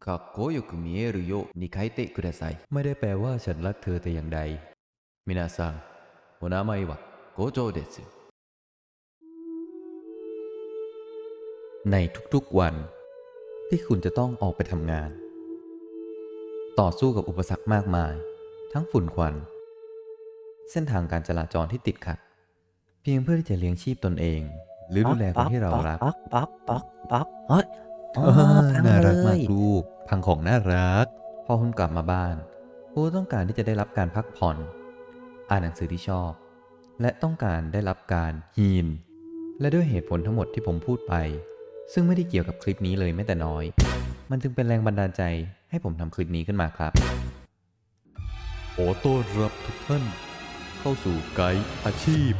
かっこよく見えるように書いてくださいไม่ได้แปลว่าฉันรักเธอแต่อย่างใด皆さんお名前は五条ですในทุกๆวัน ที่คุณจะต้องออกไปทำงาน ต่อสู้กับอุปสรรคมากมาย ทั้งฝุ่นควัน เส้นทางการจราจรที่ติดขัด เพียงเพื่อที่จะเลี้ยงชีพตนเอง หรือดูแลคนที่เรารัก ป๊อกป๊อกป๊อกป๊อกเฮ้ยอ๋อ อ่า พังน่าเลรักมากยลูก พังของน่ารัก พอคุณกลับมาบ้านคุณต้องการที่จะได้รับการพักผ่อน อ่านหนังสือที่ชอบ และต้องการได้รับการฮีนและด้วยเหตุผลทั้งหมดที่ผมพูดไป ซึ่งไม่ได้เกี่ยวกับคลิปนี้เลยแม้แต่น้อย มันจึงเป็นแรงบันดาลใจให้ผมทำคลิปนี้ขึ้นมาครับ ขอต้อนรับทุกท่านเข้าสู่ไกด์อาชีพ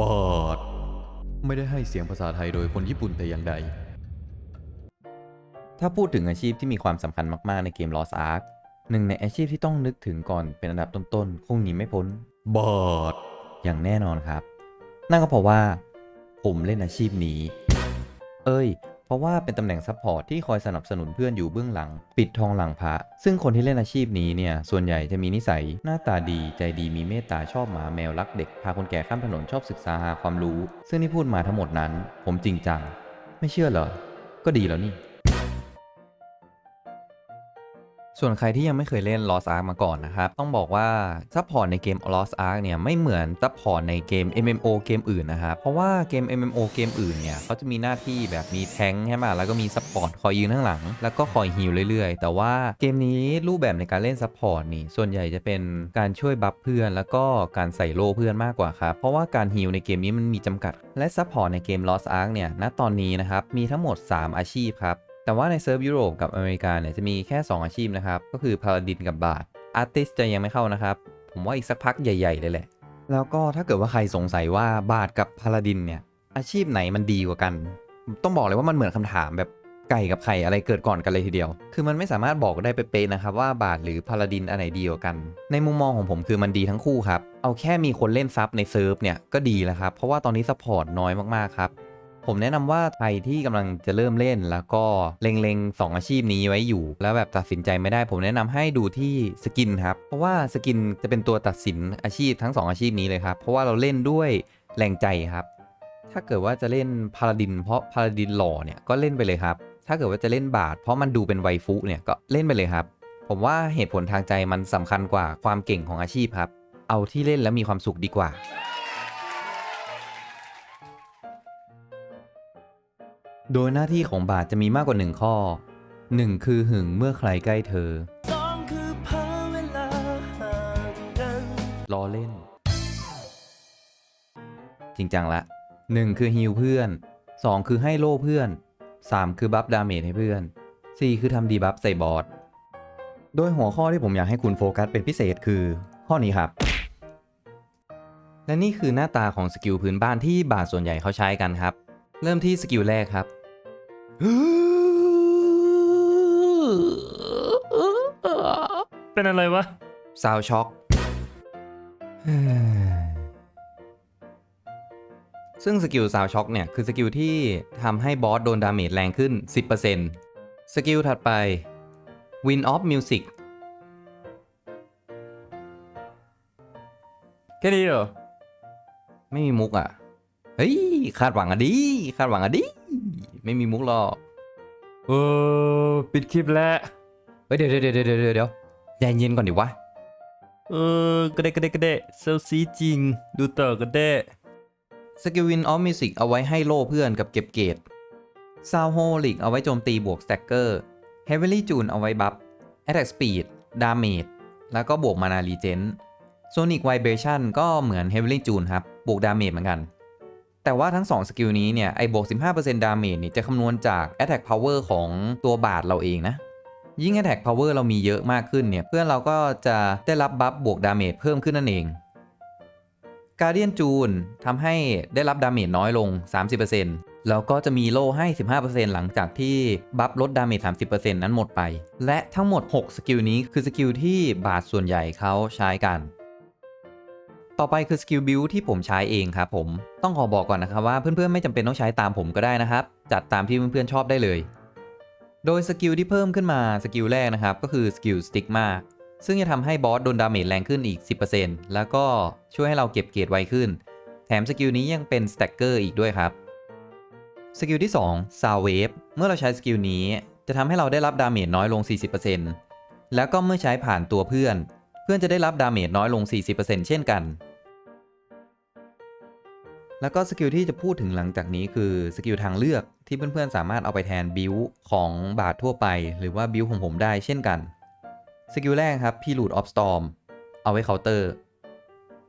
บาท ไม่ได้ให้เสียงภาษาไทยโดยคนญี่ปุ่นแต่อย่างใด ถ้าพูดถึงอาชีพที่มีความสำคัญมากๆในเกม Lost Ark หนึ่งในอาชีพที่ต้องนึกถึงก่อนเป็นอันดับต้นๆ คงหนีไม่พ้นบาทอย่างแน่นอนครับ นั่นก็เพราะว่า ผมเล่นอาชีพนี้ เอ้ย เพราะว่าเป็นตำแหน่งซัพพอร์ตที่คอยสนับสนุนเพื่อนอยู่เบื้องหลัง ปิดทองหลังพระ ซึ่งคนที่เล่นอาชีพนี้เนี่ย ส่วนใหญ่จะมีนิสัย หน้าตาดีใจดีมีเมตตาชอบหมาแมวรักเด็ก พาคนแก่ข้ามถนนชอบศึกษาหาความรู้ ซึ่งที่พูดมาทั้งหมดนั้น ผมจริงจัง ไม่เชื่อเหรอ ก็ดีแล้วนี่ ส่วนใครที่ยังไม่เคยเล่น Lost Ark มาก่อนนะครับ ต้องบอกว่าซัพพอร์ตในเกม Lost Ark เนี่ยไม่เหมือนซัพพอร์ตในเกม MMO เกมอื่นนะครับ เพราะว่าเกม MMO เกมอื่นเนี่ยเขาจะมีหน้าที่แบบมีแทงค์ใช่ไหมแล้วก็มีซัพพอร์ตคอยยืนข้างหลัง แล้วก็คอยฮิลเรื่อยๆ แต่ว่าเกมนี้รูปแบบในการเล่นซัพพอร์ตนี่ส่วนใหญ่จะเป็นการช่วยบัฟเพื่อน แล้วก็การใส่โล่เพื่อนมากกว่าครับเพราะว่าการฮิลในเกมนี้มันมีจำกัด และซัพพอร์ตในเกม Lost Ark เนี่ยณตอนนี้นะครับมีทั้งหมด 3 อาชีพครับ แต่ว่าในเซิร์ฟยุโรปกับอเมริกาเนี่ยจะมีแค่ 2 อาชีพนะครับ ก็คือพา l าดินกับบาทอาร์ติสจะยังไม่เข้านะครับ ผมว่าอีกสักพักใหญ่ๆเลยแหละ แล้วก็ถ้าเกิดว่าใครสงสัยว่าบาทกับพา l าดินเนี่ยอาชีพไหนมันดีกว่ากัน ต้องบอกเลยว่ามันเหมือนคำถามแบบไก่กับไข่อะไรเกิดก่อนกันเลยทีเดียว คือมันไม่สามารถบอกได้เป๊ะๆนะครับว่าบาทหรือพา l าดินอันไหนดีกว่ากัน ในมุมมองของผมคือมันดีทั้งคู่ครับ เอาแค่มีคนเล่นซับในเซิร์ฟเนี่ยก็ดีแล้วครับ เพราะว่าตอนนี้ซัพพอร์ตน้อยมากๆครับ ผมแนะนำว่าใครที่กำลังจะเริ่มเล่น แล้วก็เล็งๆ 2 อาชีพนี้ไว้อยู่ แล้วแบบตัดสินใจไม่ได้ ผมแนะนำให้ดูที่สกินครับ เพราะว่าสกินจะเป็นตัวตัดสินอาชีพทั้ง 2 อาชีพนี้เลยครับ เพราะว่าเราเล่นด้วยแรงใจครับ ถ้าเกิดว่าจะเล่นพาราดิน เพราะพาราดินหล่อเนี่ยก็เล่นไปเลยครับ ถ้าเกิดว่าจะเล่นบาท เพราะมันดูเป็นไวฟุเนี่ยก็เล่นไปเลยครับ ผมว่าเหตุผลทางใจมันสำคัญกว่าความเก่งของอาชีพครับ เอาที่เล่นแล้วมีความสุขดีกว่า โดยหน้าที่ของบาทจะมีมากกว่าหนึ่งข้อ 1 คือหึงเมื่อใครใกล้เธอสองคือเพอเวลาห่างกันล้อเล่น จริงจังละ 1 คือฮิลเพื่อน 2 คือให้โล่เพื่อน 3 คือบัฟดาเมจให้เพื่อน 4 คือทำดีบัฟใส่บอสโดยหัวข้อที่ผมอยากให้คุณโฟกัสเป็นพิเศษคือ ข้อนี้ครับ และนี่คือหน้าตาของสกิลพื้นบ้านที่บาทส่วนใหญ่เขาใช้กันครับ เริ่มที่สกิลแรกครับ เป็นอะไรวะ ซาวช็อคซึ่งสกิลซาวช็อคเนี่ย คือสกิลที่ทำให้บอสโดนดาเมจแรงขึ้น 10%สกิลถัดไป Win of Music แค่นี้เหรอ ไม่มีมุกอะ เฮ้ย คาดหวังอะดิ คาดหวังอะดิ ไม่มีมุกหรอกเออปิดคลิปแล้วเฮ้ยเดี๋ยวเดี๋ยวเดี๋ยวเดี๋ยวเดี๋ยวใจเย็นก่อนดิวะเออก็ได้ก็ได้ก็ได้เซลซีจริง ดูต่อก็ได้สกิลวินออฟมิวสิกเอาไว้ให้โล่เพื่อนกับเก็บเกรดซาวโฮลิกเอาไว้โจมตีบวกสแต็กเกอร์เฮเวลี่จูนเอาไว้บัฟแอตแทกสปีดดาเมจแล้วก็บวกมานารีเจนโซนิกไวเบชันก็เหมือนเฮเวลี่จูนครับ บวกดาเมจเหมือนกัน แต่ว่าทั้ง 2 สกิลนี้เนี่ย ไอ้บวก 15%ดาเมจนี่จะคำนวณจาก Attack Power ของตัวบาทเราเองนะ ยิ่ง Attack Power เรามีเยอะมากขึ้นเนี่ย เพื่อนเราก็จะได้รับบัฟบวกดาเมจเพิ่มขึ้นนั่นเองการเดียนจูนทำให้ได้รับดาเมจน้อยลง 30%แล้วก็จะมีโล่ให้ 15%หลังจากที่บัฟลดดาเมจ 30%นั้นหมดไป และทั้งหมด 6 สกิลนี้คือสกิลที่บาทส่วนใหญ่เขาใช้กัน ต่อไปคือสกิลบิลที่ผมใช้เองครับผม ต้องขอบอกก่อนนะครับว่าเพื่อนๆไม่จำเป็นต้องใช้ตามผมก็ได้นะครับ จัดตามที่เพื่อนๆชอบได้เลย โดยสกิลที่เพิ่มขึ้นมาสกิลแรกนะครับก็คือสกิลสติกมาซึ่งจะทำให้บอสโดนดาเมจแรงขึ้นอีก 10%แล้วก็ช่วยให้เราเก็บเกรดไวขึ้น แถมสกิลนี้ยังเป็นสแต็กเกอร์อีกด้วยครับสกิลที่2 s o u Wave เมื่อเราใช้สกิลนี้จะทำให้เราได้รับดาเมจน้อยลง 40%แล้วก็เมื่อใช้ผ่านตัวเพื่อน เพื่อนจะได้รับดาเมจน้อยลง 40%เช่นกัน แล้วก็สกิลที่จะพูดถึงหลังจากนี้คือสกิลทางเลือกที่เพื่อนๆสามารถเอาไปแทนบิวของบาททั่วไป หรือว่าบิวของผมได้เช่นกัน สกิลแรกครับ p ี l o o t of Storm เอาไว้เคาน์เตอร์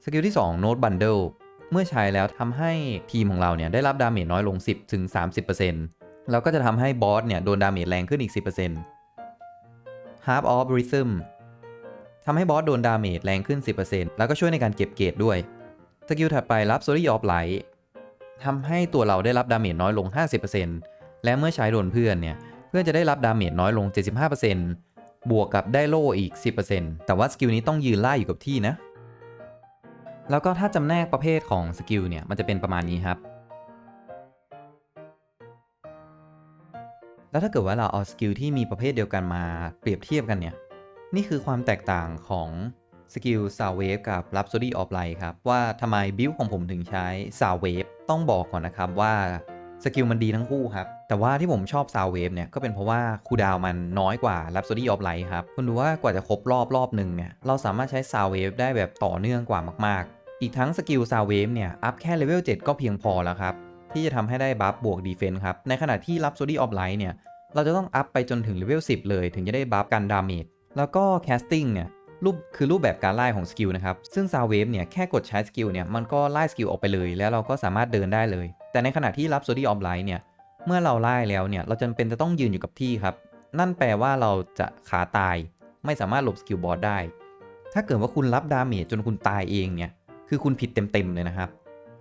สกิลที่2 Note Bundle เมื่อใช้แล้วทำให้ทีมของเราเนี่ยได้รับดาเมจน้อยลง 10ถึง30%แล้วก็จะทำให้บอสเนี่ยโดนดาเมจแรงขึ้นอีก 10% Half of Rhythm ทำให้บอสโดนดาเมจแรงขึ้น 10%แล้วก็ช่วยในการเก็บเกรดด้วย สกิลถัดไปรับ Story of Light ทำให้ตัวเราได้รับดาเมจน้อยลง 50%และเมื่อใช้โดนเพื่อนเนี่ย เพื่อนจะได้รับดาเมจน้อยลง 75%บวกกับได้โล่อีก 10%แต่ว่าสกิลนี้ต้องยืนล่าอยู่กับที่นะ แล้วก็ถ้าจำแนกประเภทของสกิลเนี่ย มันจะเป็นประมาณนี้ครับ แล้วถ้าเกิดว่าเราเอาสกิลที่มีประเภทเดียวกันมาเปรียบเทียบกันเนี่ย นี่คือความแตกต่างของ สกิล Sound Wave กับ Rhapsody of Light ครับ ว่าทำไมบิลของผมถึงใช้ Sound Wave ต้องบอกก่อนนะครับว่าสกิลมันดีทั้งคู่ครับ แต่ว่าที่ผมชอบ Sound Wave เนี่ย ก็เป็นเพราะว่าคูดาวมันน้อยกว่า Rhapsody of Light ครับ คุณดูว่ากว่าจะครบรอบรอบหนึ่งเนี่ย เราสามารถใช้ Sound Wave ได้แบบต่อเนื่องกว่ามาก ๆ อีกทั้งสกิล Sound Wave เนี่ย อัพแค่เลเวล7ก็เพียงพอแล้วครับ ที่จะทำให้ได้บัฟบวกดีเฟนส์ครับ ในขณะที่ Rhapsody of Light เนี่ย เราจะต้องอัพไปจนถึงเลเวล10 เลย ถึงจะได้บัฟกันดาเมจแล้วก็แคสติ้งเนี่ย รูปคือรูปแบบการไล่ของสกิลนะครับ ซึ่ง Sound Wave เนี่ยแค่กดใช้สกิลเนี่ยมันก็ไล่สกิลออกไปเลย แล้วเราก็สามารถเดินได้เลย แต่ในขณะที่ Rhapsody of Light เนี่ยเมื่อเราไล่แล้วเนี่ยเราจำเป็นจะต้องยืนอยู่กับที่ครับ นั่นแปลว่าเราจะขาตาย ไม่สามารถหลบสกิลบอสได้ ถ้าเกิดว่าคุณรับดาเมจจนคุณตายเองเนี่ยคือคุณผิดเต็มๆเลยนะครับ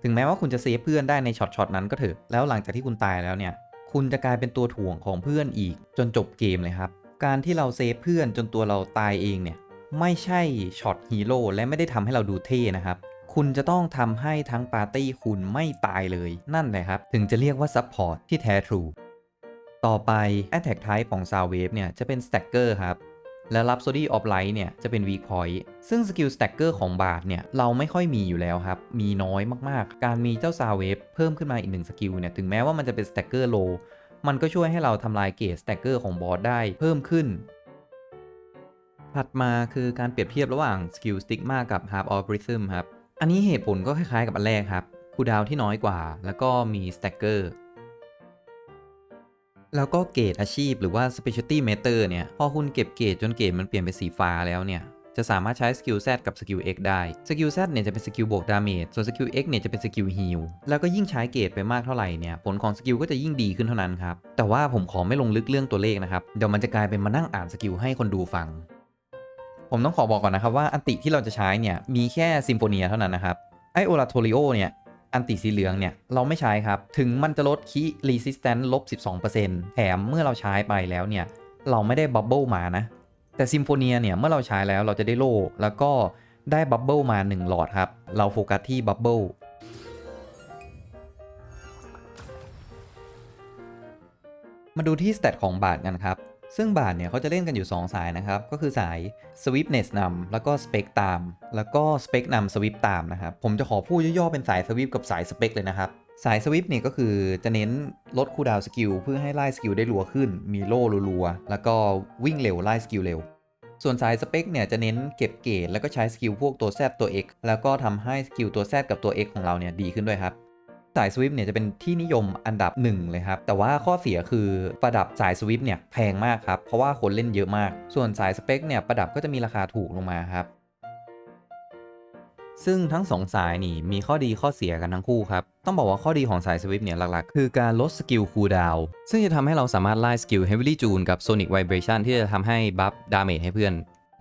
ถึงแม้ว่าคุณจะเซฟเพื่อนได้ในช็อตๆนั้นก็เถอะ แล้วหลังจากที่คุณตายแล้วเนี่ยคุณจะกลายเป็นตัวถ่วงของเพื่อนอีกจนจบเกมเลยครับ การที่เราเซฟเพื่อนจนตัวเราตายเองเนี่ย ไม่ใช่ช็อตฮีโร่และไม่ได้ทำให้เราดูเท่นะครับ คุณจะต้องทำให้ทั้งปาร์ตี้คุณไม่ตายเลย นั่นแหละครับ ถึงจะเรียกว่าซัพพอร์ตที่แท้ทรู ต่อไป Attack Type ของ Sound Wave เนี่ยจะเป็น Stacker ครับและ Rhapsody of Light เนี่ยจะเป็น Weak Point ซึ่งสกิล Stacker ของบาทเนี่ยเราไม่ค่อยมีอยู่แล้วครับ มีน้อยมากๆ การมีเจ้า Sound Wave เพิ่มขึ้นมาอีกหนึ่งสกิลเนี่ยถึงแม้ว่ามันจะเป็น Stacker Low มันก็ช่วยให้เราทำลายเกรด Stacker ของบอสได้เพิ่มขึ้น ถัดมาคือการเปรียบเทียบระหว่างสกิล Stigma กับ Half of Rhythm ครับ อันนี้เหตุผลก็คล้ายๆกับอันแรกครับคูดาวที่น้อยกว่า แล้วก็มี Stacker แล้วก็เกรดอาชีพหรือว่า Specialty Meter เนี่ย พอคุณเก็บเกรดจนเกรดมันเปลี่ยนเป็นสีฟ้าแล้วเนี่ย จะสามารถใช้สกิล Z กับสกิล X ได้สกิล Z เนี่ยจะเป็นสกิลบวกดาเมจ ส่วนสกิล X เนี่ยจะเป็นสกิลฮีลแล้วก็ยิ่งใช้เกรดไปมากเท่าไหร่เนี่ย ผลของสกิลก็จะยิ่งดีขึ้นเท่านั้นครับ แต่ว่าผมขอไม่ลงลึกเรื่องตัวเลขนะครับ เดี๋ยวมันจะกลายเป็นมานั่งอ่านสกิลให้คนดูฟัง ผมต้องขอบอกก่อนนะครับว่าอันติที่เราจะใช้เนี่ยมีแค่ซิมโฟเนียเท่านั้นนะครับไอโอลาโทริโอเนี่ยอันติสีเหลืองเนี่ยเราไม่ใช้ครับ ถึงมันจะลดคีรีสิสแตนต์ลบ 12%แถมเมื่อเราใช้ไปแล้วเนี่ยเราไม่ได้บับเบิลมานะ แต่ซิมโฟเนียเนี่ยเมื่อเราใช้แล้วเราจะได้โล่แล้วก็ได้บับเบิลมา 1 หลอดครับ เราโฟกัสที่บับเบิลมาดูที่สเตตของบาทกันครับ ซึ่งบาทเนี่ยเขาจะเล่นกันอยู่ 2 สายนะครับ ก็คือสาย Swiftness นำแล้วก็ Spec ตาม แล้วก็ Spec นำ Swift ตามนะครับ ผมจะขอพูดย่อๆเป็นสาย Swift กับสาย Spec เลยนะครับ สาย Swift เนี่ยก็คือจะเน้นลดคูดาวสกิลเพื่อให้ไล่สกิลได้รัวขึ้น มีโล่รัวๆแล้วก็วิ่งเร็วไล่สกิลเร็ว ส่วนสายสเปคเนี่ยจะเน้นเก็บเกรดแล้วก็ใช้สกิลพวกตัว Z ตัว X แล้วก็ทำให้สกิลตัว Z กับตัว X ของเราเนี่ยดีขึ้นด้วยครับ สายสวิฟเนี่ยจะเป็นที่นิยมอันดับหนึ่งเลยครับ แต่ว่าข้อเสียคือประดับสายสวิฟเนี่ยแพงมากครับ เพราะว่าคนเล่นเยอะมาก ส่วนสายสเปคเนี่ยประดับก็จะมีราคาถูกลงมาครับ ซึ่งทั้งสองสายนี่มีข้อดีข้อเสียกันทั้งคู่ครับ ต้องบอกว่าข้อดีของสายสวิฟเนี่ยหลักๆ คือการลดสกิลคูลดาวน์ซึ่งจะทำให้เราสามารถไล่สกิล Heavily Tune กับ Sonic Vibration ที่จะทำให้บัฟดาเมจให้เพื่อน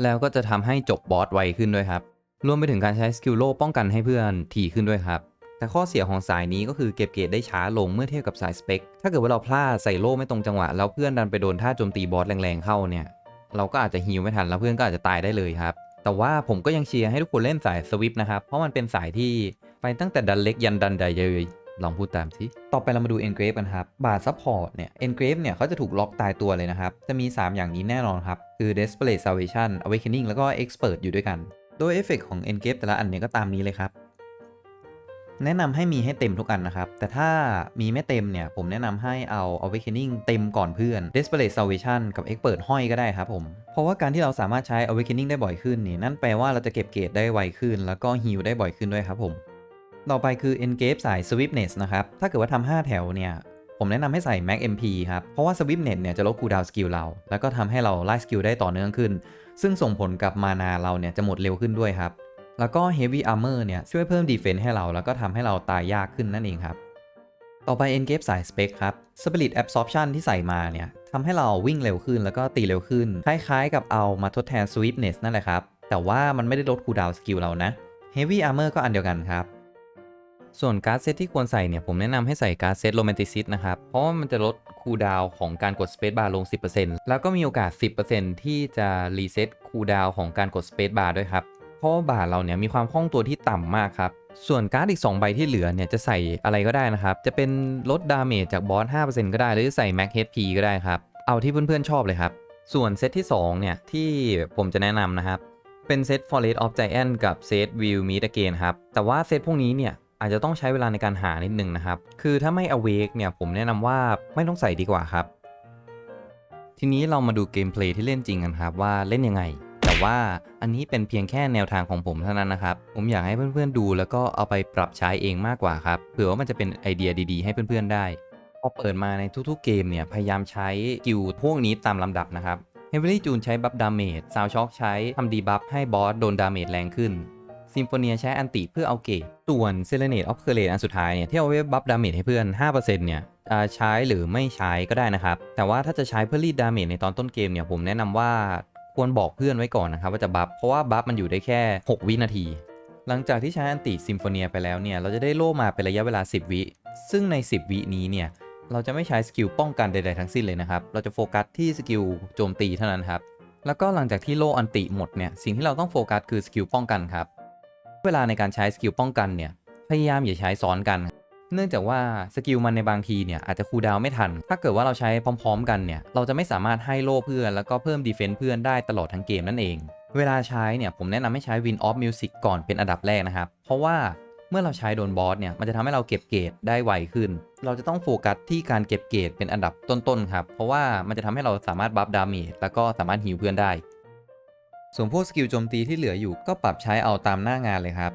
แล้วก็จะทำให้จบบอสไวขึ้นด้วยครับ รวมไปถึงการใช้สกิลโล่ป้องกันให้เพื่อนถี่ขึ้นด้วยครับ แต่ข้อเสียของสายนี้ก็คือเก็บเกรดได้ช้าลงเมื่อเทียบกับสายสเปค ถ้าเกิดว่าเราพลาดใส่โล่ไม่ตรงจังหวะ แล้วเพื่อนดันไปโดนท่าโจมตีบอสแรงๆเข้าเนี่ย เราก็อาจจะฮิวไม่ทันแล้วเพื่อนก็อาจจะตายได้เลยครับ แต่ว่าผมก็ยังเชียร์ให้ทุกคนเล่นสายสวิปนะครับ เพราะมันเป็นสายที่ไปตั้งแต่ดันเล็กยันดันใหญ่เลยลองพูดตามสิ ต่อไปเรามาดู Engrave กันครับ บาทซัพพอร์ตเนี่ย Engrave เนี่ยเขาจะถูกล็อกตายตัวเลยนะครับ จะมี 3 อย่างนี้แน่นอนครับ คือ Desperate Salvation Awakening แล้วก็ Expert อยู่ด้วยกัน โดยเอฟเฟกของ Engrave แต่ละอันเนี่ยก็ตามนี้เลยครับ แนะนำให้มีให้เต็มทุกอันนะครับ แต่ถ้ามีไม่เต็มเนี่ย ผมแนะนำให้เอา Awakening เต็มก่อนเพื่อน Desperate Salvation กับ Expert ห้อยก็ได้ครับผม เพราะว่าการที่เราสามารถใช้ Awakening ได้บ่อยขึ้นนี่นั่นแปลว่าเราจะเก็บเกรดได้ไวขึ้น แล้วก็ Heal ได้บ่อยขึ้นด้วยครับผม ต่อไปคือ Engage สาย Swiftness นะครับ ถ้าเกิดว่าทำ5แถวเนี่ยผมแนะนำให้ใส่ Max MP ครับ เพราะว่า Swiftness เนี่ยจะลดคูดาวสกิลเรา แล้วก็ทำให้เราไล่สกิลได้ต่อเนื่องขึ้น ซึ่งส่งผลกับมานาเราเนี่ยจะหมดเร็วขึ้นด้วยครับ แล้วก็ Heavy Armor เนี่ยช่วยเพิ่ม Defense ให้เรา แล้วก็ทำให้เราตายยากขึ้นนั่นเองครับ ต่อไป Engage สาย Spec ครับ Spirit Absorption ที่ใส่มาเนี่ยทำให้เราวิ่งเร็วขึ้นแล้วก็ตีเร็วขึ้น คล้ายๆ กับเอามาทดแทน Swiftness นั่นแหละครับ แต่ว่ามันไม่ได้ลดคูดาวสกิลเรานะ Heavy Armor ก็อันเดียวกันครับ ส่วนการ์ดเซตที่ควรใส่เนี่ยผมแนะนำให้ใส่การ์ดเซตโรแมนติซิสนะครับ เพราะว่ามันจะลดคูดาวของการกดสเปซบาร์ลง 10%แล้วก็มีโอกาส 10%ที่จะรีเซ็ตคูลดาวของการกดสเปซบาร์ด้วยครับ เพราะว่าบาร์เราเนี่ยมีความคล่องตัวที่ต่ำมากครับ ส่วนการ์ดอีก 2 ใบที่เหลือเนี่ยจะใส่อะไรก็ได้นะครับ จะเป็นลดดาเมจจากบอส 5%ก็ได้ หรือจะใส่ Max HP ก็ได้ครับ เอาที่เพื่อนๆชอบเลยครับ ส่วนเซตที่ 2 เนี่ย ที่ผมจะแนะนำนะครับ เป็นเซต Forest of Giant กับเซต Will Meet Again ครับ แต่ว่าเซตพวกนี้เนี่ยอาจจะต้องใช้เวลาในการหานิดนึงนะครับ คือถ้าไม่ awake เนี่ยผมแนะนำว่าไม่ต้องใส่ดีกว่าครับ ทีนี้เรามาดูเกมเพลย์ที่เล่นจริงกันครับว่าเล่นยังไง ว่าอันนี้เป็นเพียงแค่แนวทางของผมเท่านั้นนะครับ ผมอยากให้เพื่อนๆดู แล้วก็เอาไปปรับใช้เองมากกว่าครับเผื่อว่ามันจะเป็นไอเดียดีๆ ให้เพื่อนๆได้พอเปิดมาในทุกๆเกมเนี่ยพยายามใช้กิลพวกนี้ตามลำดับนะครับ Heavily June ใช้บัฟดาเมจ Sound Shock ใช้ทำดีบัฟให้บอสโดนดาเมจแรงขึ้นซิมโฟเนียใช้อันติเพื่อเอาเกรดส่วน s e r e n a t e of c o u r a g e อันสุดท้ายเนี่ยที่เอาไว้บัฟดาเมจให้เพื่อน 5%เนี่ยใช้หรือไม่ใช้ก็ได้นะครับ แต่ว่าถ้าจะใช้เพื่อรีดดาเมจในตอนต้นเกมเนี่ยผมแนะนำว่า ควรบอกเพื่อนไว้ก่อนนะครับว่าจะบัฟเพราะว่าบัฟมันอยู่ได้แค่ 6 วินาที หลังจากที่ใช้อันติซิมโฟเนียไปแล้วเนี่ยเราจะได้โล่มาเป็นระยะเวลา 10 วิ ซึ่งใน 10 วินี้เนี่ยเราจะไม่ใช้สกิลป้องกันใดๆทั้งสิ้นเลยนะครับ เราจะโฟกัสที่สกิลโจมตีเท่านั้นครับ แล้วก็หลังจากที่โล่อันติหมดเนี่ย สิ่งที่เราต้องโฟกัสคือสกิลป้องกันครับ เวลาในการใช้สกิลป้องกันเนี่ย พยายามอย่าใช้ซ้อนกัน เนื่องจากว่าสกิลมันในบางทีเนี่ยอาจจะคูลดาวน์ไม่ทัน ถ้าเกิดว่าเราใช้พร้อม ๆ กันเนี่ยเราจะไม่สามารถให้โล่เพื่อนแล้วก็เพิ่มดีเฟนต์เพื่อนได้ตลอดทั้งเกมนั่นเอง เวลาใช้เนี่ยผมแนะนำให้ใช้ Win of Music ก่อนเป็นอันดับแรกนะครับ เพราะว่าเมื่อเราใช้โดนบอสเนี่ยมันจะทำให้เราเก็บเกรดได้ไวขึ้น เราจะต้องโฟกัสที่การเก็บเกรดเป็นอันดับต้นๆครับ เพราะว่ามันจะทำให้เราสามารถบัฟดาเมจแล้วก็สามารถฮิวเพื่อนได้ ส่วนพวกสกิลโจมตีที่เหลืออยู่ก็ปรับใช้เอาตามหน้างานเลยครับ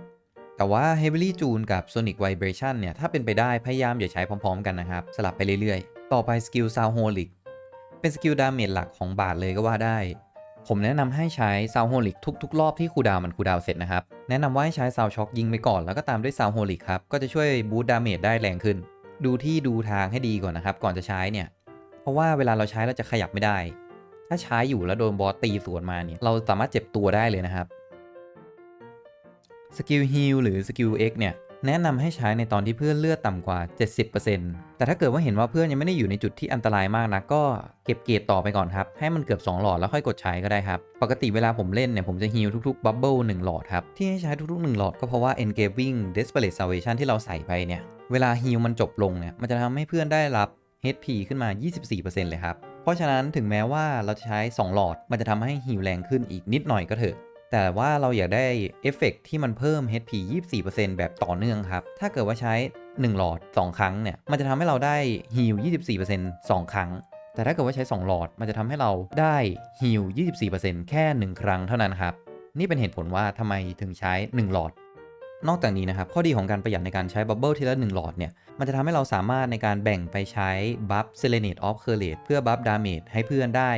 แต่ว่า Heavily June กับ Sonic Vibration เนี่ย ถ้าเป็นไปได้พยายามอย่าใช้พร้อมๆกันนะครับ สลับไปเรื่อยๆ ต่อไปสกิล Soundholic เป็นสกิลดาเมจหลักของบาทเลยก็ว่าได้ ผมแนะนำให้ใช้ Soundholic ทุกๆ รอบที่คูดาวมันคูดาวเสร็จนะครับ แนะนำว่าให้ใช้ Sound Shock ยิงไปก่อนแล้วก็ตามด้วย Soundholic ครับ ก็จะช่วยบูตดาเมจได้แรงขึ้น ดูที่ดูทางให้ดีก่อนนะครับ ก่อนจะใช้เนี่ย เพราะว่าเวลาเราใช้เราจะขยับไม่ได้ ถ้าใช้อยู่แล้วโดนบอสตีสวนมาเนี่ย เราสามารถเจ็บตัวได้เลยนะครับ สกิลฮิลหรือสกิล X เนี่ยแนะนำให้ใช้ในตอนที่เพื่อนเลือดต่ำกว่า 70%แต่ถ้าเกิดว่าเห็นว่าเพื่อนยังไม่ได้อยู่ในจุดที่อันตรายมากนะก็เก็บเกรดต่อไปก่อนครับ ให้มันเกือบ 2 หลอดแล้วค่อยกดใช้ก็ได้ครับ ปกติเวลาผมเล่นเนี่ยผมจะฮิลทุกๆบับเบิล1หลอดครับ ที่ให้ใช้ทุกๆ 1 หลอดก็เพราะว่า Engaging Desperate Salvation ที่เราใส่ไปเนี่ย เวลาฮิลมันจบลงเนี่ยมันจะทำให้เพื่อนได้รับ HP ขึ้นมา 24%เลยครับเพราะฉะนั้นถึงแม้ว่าเราจะใช้ 2 หลอดมันจะทำให้ฮิลแรงขึ้นอีกนิดหน่อยก็เถอะ แต่ว่าเราอยากได้เอฟเฟกต์ที่มันเพิ่ม HP 24%แบบต่อเนื่องครับ ถ้าเกิดว่าใช้ 1 หลอด 2 ครั้งเนี่ย มันจะทำให้เราได้ฮิล24% 2 ครั้ง แต่ถ้าเกิดว่าใช้ 2 หลอด มันจะทำให้เราได้ฮิล24%แค่ 1 ครั้งเท่านั้นครับ นี่เป็นเหตุผลว่าทำไมถึงใช้ 1 หลอดนอกจากนี้นะครับ ข้อดีของการประหยัดในการใช้บับเบิลทีละ1หลอดเนี่ย มันจะทำให้เราสามารถในการแบ่งไปใช้บัฟเซเลเนตออฟเคอร์เลตเพื่อบัฟดาเมจให้เพื่อนได้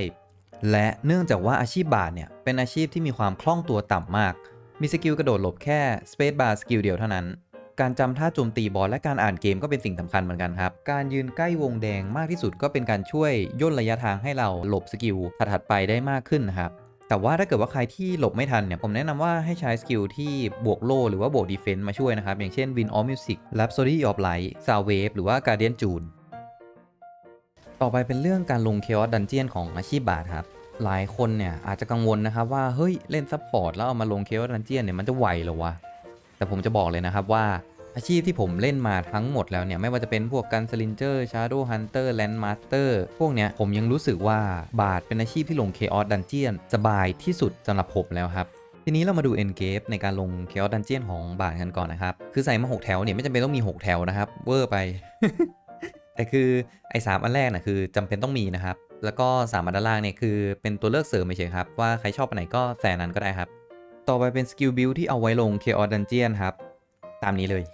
และเนื่องจากว่าอาชีพบาทเนี่ยเป็นอาชีพที่มีความคล่องตัวต่ำมาก มีสกิลกระโดดหลบแค่ Space Bar สกิลเดียวเท่านั้น การจำท่าโจมตีบอลและการอ่านเกมก็เป็นสิ่งสำคัญเหมือนกันครับ การยืนใกล้วงแดงมากที่สุดก็เป็นการช่วยย่นระยะทางให้เราหลบสกิลถัดๆไปได้มากขึ้นนะครับแต่ว่าถ้าเกิดว่าใครที่หลบไม่ทันเนี่ย ผมแนะนำว่าให้ใช้สกิลที่บวกโล หรือว่าบวกดีเฟนต์มาช่วยนะครับ อย่างเช่น Win of Music Rhapsody of Light Sound Wave หรือว่า Guardian June ต่อไปเป็นเรื่องการลง Chaos Dungeon ของอาชีพบาทครับ หลายคนเนี่ยอาจจะกังวลนะครับว่าเฮ้ยเล่นซัพพอร์ตแล้วเอามาลง Chaos Dungeon เนี่ยมันจะไหวเหรอวะ แต่ผมจะบอกเลยนะครับว่าอาชีพที่ผมเล่นมาทั้งหมดแล้วเนี่ย ไม่ว่าจะเป็นพวกกันสลินเจอร์ชาร์โดฮันเตอร์แลนด์มาสเตอร์พวกเนี้ยผมยังรู้สึกว่าบาทเป็นอาชีพที่ลง Chaos Dungeon สบายที่สุดสำหรับผมแล้วครับทีนี้เรามาดู End Game ในการลง Chaos Dungeon ของบาทกันก่อนนะครับ คือใส่มา 6 แถวเนี่ยไม่จำเป็นต้องมี 6 แถวนะครับ เวอร์ไป แต่คือไอ้สามอันแรกนะคือจำเป็นต้องมีนะครับ แล้วก็สามอันด้านล่างเนี่ยคือเป็นตัวเลือกเสริมเฉยครับ ว่าใครชอบอันไหนก็ใส่นั้นก็ได้ครับ ต่อไปเป็นสกิลบิลที่เอาไว้ลง Chaos Dungeon ครับ ตามนี้เลย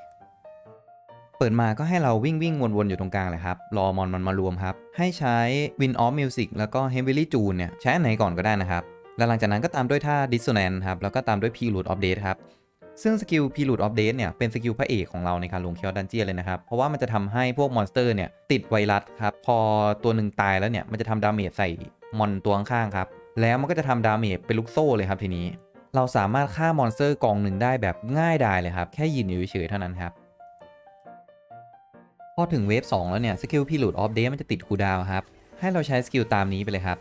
เปิดมาก็ให้เราวิ่งวิ่งวนๆ อยู่ตรงกลางเลยครับ รอมอนมันมารวมครับ ให้ใช้ Win of Music แล้วก็ Heavily Tune เนี่ยใช้อันไหนก่อนก็ได้นะครับแล้วหลังจากนั้นก็ตามด้วยท่า Dissonance ครับแล้วก็ตามด้วย Prelude of Death ครับ ซึ่งสกิล Prelude of Death เนี่ยเป็นสกิลพระเอกของเราในการลง Chaos Dungeon เลยนะครับ เพราะว่ามันจะทำให้พวกมอนสเตอร์เนี่ยติดไวรัสครับ พอตัวหนึ่งตายแล้วเนี่ยมันจะทำดาเมจใส่มอนตัวข้างครับ แล้วมันก็จะทำดาเมจเป็นลูกโซ่เลยครับทีนี้ เราสามารถฆ่ามอนสเตอร์กองหนึ่งได้แบบง่ายดายเลยครับ แค่ยืนอยู่เฉยๆเท่านั้นครับพอถึงเวฟ2แล้วเนี่ยสกิลพีลูดออฟเดมันจะติดคูดาวครับ ให้เราใช้สกิลตามนี้ไปเลยครับ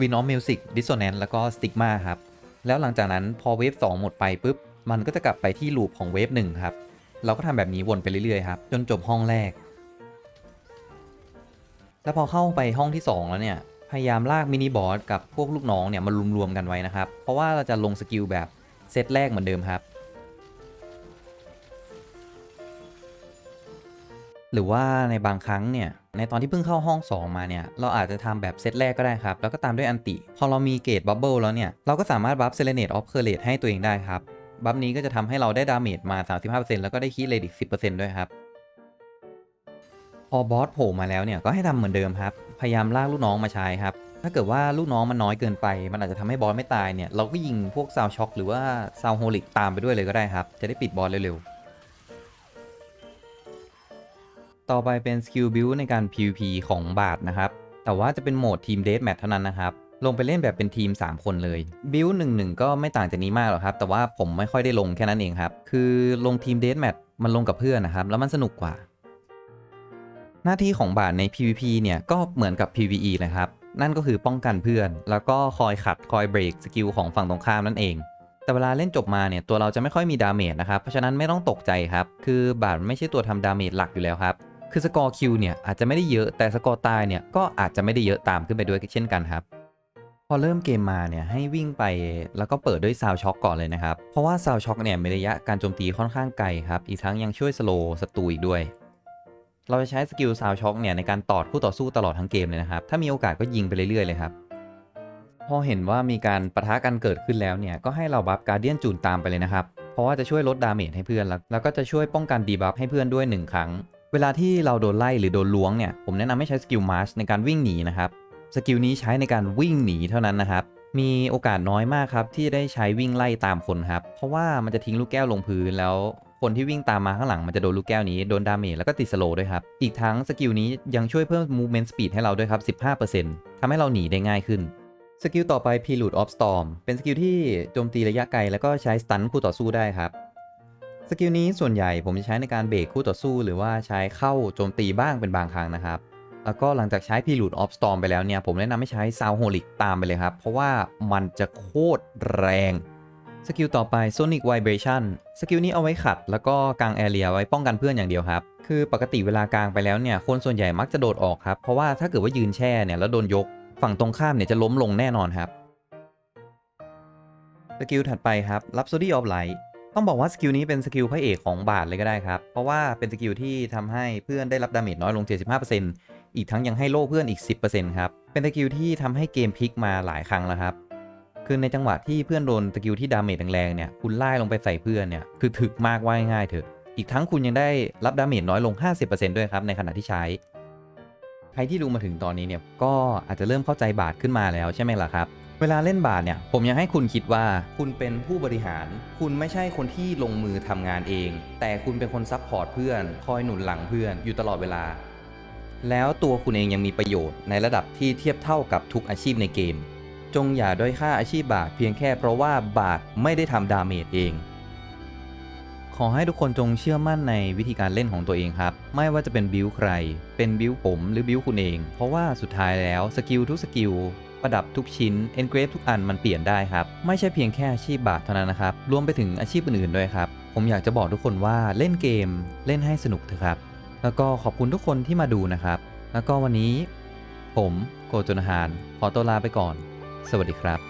Win of Music Dissonance แล้วก็ Stigma ครับแล้วหลังจากนั้นพอเวฟ2หมดไปปุ๊บ มันก็จะกลับไปที่ลูปของเวฟ1ครับ เราก็ทำแบบนี้วนไปเรื่อยๆครับ จนจบห้องแรก แล้วพอเข้าไปห้องที่ 2 แล้วเนี่ย พยายามลากมินิบอสกับพวกลูกน้องเนี่ยมารวมๆกันไว้นะครับ เพราะว่าเราจะลงสกิลแบบเซตแรกเหมือนเดิมครับหรือว่าในบางครั้งเนี่ย ในตอนที่เพิ่งเข้าห้อง 2 มาเนี่ย เราอาจจะทำแบบเซตแรกก็ได้ครับ แล้วก็ตามด้วยอันติ พอเรามีเกตบับเบิลแล้วเนี่ย เราก็สามารถบัฟเซเลเนตออฟเคอร์เลตให้ตัวเองได้ครับ บัฟนี้ก็จะทำให้เราได้ดาเมจมา 35%แล้วก็ได้คีเลตอีก 10%ด้วยครับ พอบอสโผล่มาแล้วเนี่ยก็ให้ทำเหมือนเดิมครับ พยายามลากลูกน้องมาใช้ครับ ถ้าเกิดว่าลูกน้องมันน้อยเกินไป มันอาจจะทำให้บอสไม่ตายเนี่ย เราก็ยิงพวกซาวช็อคหรือว่าซาวโฮลิกตามไปด้วยเลยก็ได้ครับ จะได้ปิดบอสเร็วๆ ต่อไปเป็นสกิลบิลในการ PVP ของบาทนะครับ แต่ว่าจะเป็นโหมดทีมเด t แมทเท่านั้นนะครับ ลงไปเล่นแบบเป็นทีม 3 คนเลย บิลหนึ่งหนึ่งก็ไม่ต่างจากนี้มากหรอกครับ แต่ว่าผมไม่ค่อยได้ลงแค่นั้นเองครับ คือลงทีมเด t แมทมันลงกับเพื่อนนะครับ แล้วมันสนุกกว่า หน้าที่ของบาทใน PVP เนี่ยก็เหมือนกับ PVE นะครับ นั่นก็คือป้องกันเพื่อน แล้วก็คอยขัดคอยเบรกสกิลของฝั่งตรงข้ามนั่นเอง แต่เวลาเล่นจบมาเนี่ยตัวเราจะไม่ค่อยมีดาเมจนะครับ เพราะฉะนั้นไม่ต้องตกใจครับ คือบาทไม่ใช่ตัวทำดาเมจหลักอยู่แล้วครับ คือสกอร์คิวเนี่ยอาจจะไม่ได้เยอะ แต่สกอร์ตายเนี่ยก็อาจจะไม่ได้เยอะตามขึ้นไปด้วยเช่นกันครับ พอเริ่มเกมมาเนี่ยให้วิ่งไปแล้วก็เปิดด้วยซาวช็อคก่อนเลยนะครับ เพราะว่าซาวช็อคเนี่ยมีระยะการโจมตีค่อนข้างไกลครับ อีกทั้งยังช่วยสโลว์ศัตรูอีกด้วย เราจะใช้สกิลซาวช็อคเนี่ยในการตอดคู่ต่อสู้ตลอดทั้งเกมเลยนะครับ ถ้ามีโอกาสก็ยิงไปเรื่อยๆเลยครับ พอเห็นว่ามีการปะทะกันเกิดขึ้นแล้วเนี่ยก็ให้เราบัฟการเดียนจูนตามไปเลยนะครับ เพราะว่าจะช่วยลดดาเมจให้เพื่อน แล้วแล้วก็จะช่วยป้องกันดีบัฟให้เพื่อนด้วย 1 ครั้ง เวลาที่เราโดนไล่หรือโดนล้วงเนี่ยผมแนะนำให้ใช้สกิลมาร์ชในการวิ่งหนีนะครับ สกิลนี้ใช้ในการวิ่งหนีเท่านั้นนะครับ มีโอกาสน้อยมากครับ ที่จะได้ใช้วิ่งไล่ตามคนครับ เพราะว่ามันจะทิ้งลูกแก้วลงพื้นแล้วคนที่วิ่งตามมาข้างหลังมันจะโดนลูกแก้วนี้โดนดาเมจแล้วก็ติดสโลด้วยครับ อีกทั้งสกิลนี้ยังช่วยเพิ่ม movement speed ให้เราด้วยครับ 15%ทำให้เราหนีได้ง่ายขึ้น สกิลต่อไป Prelude of Storm เป็นสกิลที่โจมตีระยะไกลแล้วก็ใช้สตันคู่ต่อสู้ได้ครับ สกิลนี้ส่วนใหญ่ผมจะใช้ในการเบรกคู่ต่อสู้ หรือว่าใช้เข้าโจมตีบ้างเป็นบางครั้งนะครับ แล้วก็หลังจากใช้ Prelude of Storm ไปแล้วเนี่ย ผมแนะนำให้ใช้ Sound Holic ตามไปเลยครับ เพราะว่ามันจะโคตรแรง สกิลต่อไป Sonic Vibration สกิลนี้เอาไว้ขัด แล้วก็กางแอเรียไว้ป้องกันเพื่อนอย่างเดียวครับ คือปกติเวลากางไปแล้วเนี่ย คนส่วนใหญ่มักจะโดดออกครับ เพราะว่าถ้าเกิดว่ายืนแช่เนี่ยแล้วโดนยก ฝั่งตรงข้ามเนี่ยจะล้มลงแน่นอนครับ สกิลถัดไปครับ Rhapsody of Light ต้องบอกว่าสกิลนี้เป็นสกิลพระเอกของบาทเลยก็ได้ครับ เพราะว่าเป็นสกิลที่ทำให้เพื่อนได้รับดาเมจน้อยลง 75% อีกทั้งยังให้โล่เพื่อนอีก 10%ครับ เป็นสกิลที่ทำให้เกมพลิกมาหลายครั้งแล้วครับ คือในจังหวะที่เพื่อนโดนสกิลที่ดาเมจแรงๆเนี่ย คุณไล่ลงไปใส่เพื่อนเนี่ย คือถึกมากว่าง่ายเถอะ อีกทั้งคุณยังได้รับดาเมจน้อยลง 50%ด้วยครับในขณะที่ใช้ ใครที่ดูมาถึงตอนนี้เนี่ยก็อาจจะเริ่มเข้าใจบาทขึ้นมาแล้วใช่ไหมล่ะครับเวลาเล่นบาทเนี่ยผมยังให้คุณคิดว่าคุณเป็นผู้บริหาร คุณไม่ใช่คนที่ลงมือทำงานเอง แต่คุณเป็นคนซัพพอร์ตเพื่อน คอยหนุนหลังเพื่อนอยู่ตลอดเวลา แล้วตัวคุณเองยังมีประโยชน์ในระดับที่เทียบเท่ากับทุกอาชีพในเกม จงอย่าด้อยค่าอาชีพบาทเพียงแค่เพราะว่าบาทไม่ได้ทำดาเมจเอง ขอให้ทุกคนจงเชื่อมั่นในวิธีการเล่นของตัวเองครับ ไม่ว่าจะเป็นบิวใคร เป็นบิวผมหรือบิวคุณเอง เพราะว่าสุดท้ายแล้วสกิลทุกสกิลประดับทุกชิ้นเอนเกรฟทุกอันมันเปลี่ยนได้ครับ ไม่ใช่เพียงแค่อาชีพบาทเท่านั้นนะครับ รวมไปถึงอาชีพอื่นๆด้วยครับ ผมอยากจะบอกทุกคนว่าเล่นเกมเล่นให้สนุกเถอะครับ แล้วก็ขอบคุณทุกคนที่มาดูนะครับ แล้วก็วันนี้ ผมโกจุนาฮานขอตัวลาไปก่อน สวัสดีครับ